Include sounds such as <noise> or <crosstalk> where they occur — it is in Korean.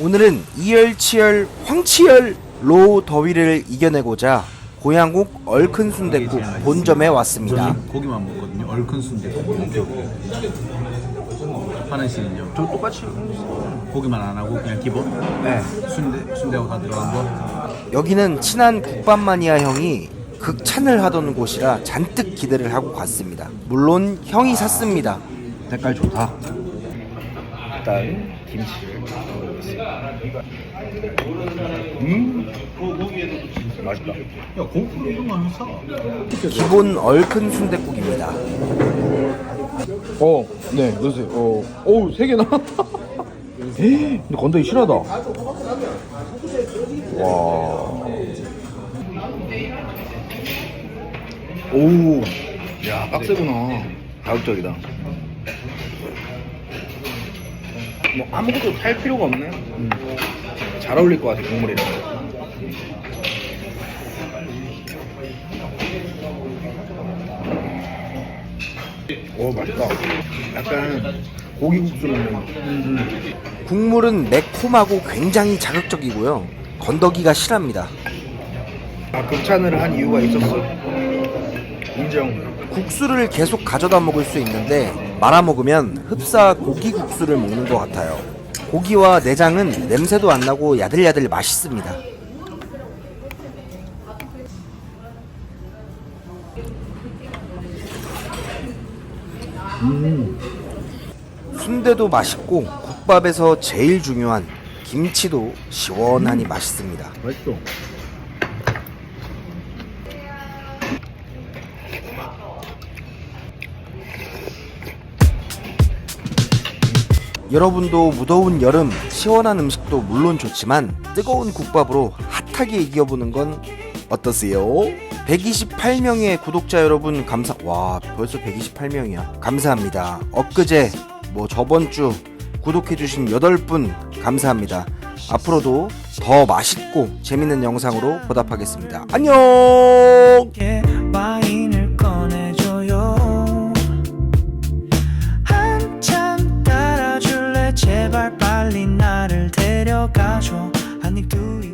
오늘은 이열치열 황치열로 더위를 이겨내고자 고양국 얼큰 순댓국 본점에 왔습니다. 저는 고기만 먹거든요. 얼큰 순대국. 하는 씨는요. 저 똑같이 고기만 안 하고 그냥 기본 네. 순대 순대하고 다 들어간 거. 여기는 친한 국밥 마니아 형이 극찬을 하던 곳이라 잔뜩 기대를 하고 갔습니다. 물론 형이 샀습니다. 색깔 좋다. 일단 김치를 먹어보겠습니다. 음, 맛있다. 야 고기 이런 거 하나 사. 기본 얼큰 순댓국입니다. 어, 네, 넣으세요. 어, 어우, 세 개나. <laughs> 근데 건더기 실하다. 와. 오, 야, 빡세구나. 자극적이다. 뭐 아무것도 살 필요가 없네. 음. 잘 어울릴 것 같아 국물이랑. 오 맛있다. 약간 고기국수 먹는. 국물은 매콤하고 굉장히 자극적이고요. 건더기가 실합니다. 아 극찬을 한 이유가 있었어. 인정. 국수를 계속 가져다 먹을 수 있는데 말아 먹으면 흡사 고기 국수를 먹는 것 같아요. 고기와 내장은 냄새도 안 나고 야들야들 맛있습니다. 순대도 맛있고 국밥에서 제일 중요한 김치도 시원하니 맛있습니다. 맛있어. 여러분도 무더운 여름 시원한 음식도 물론 좋지만 뜨거운 국밥으로 핫하게 이겨보는 건 어떠세요? 128명의 구독자 여러분 감사 와 벌써 128명이야. 감사합니다. 엊그제 뭐 저번 주 구독해주신 8분 감사합니다. 앞으로도 더 맛있고 재밌는 영상으로 보답하겠습니다. 안녕 you doing?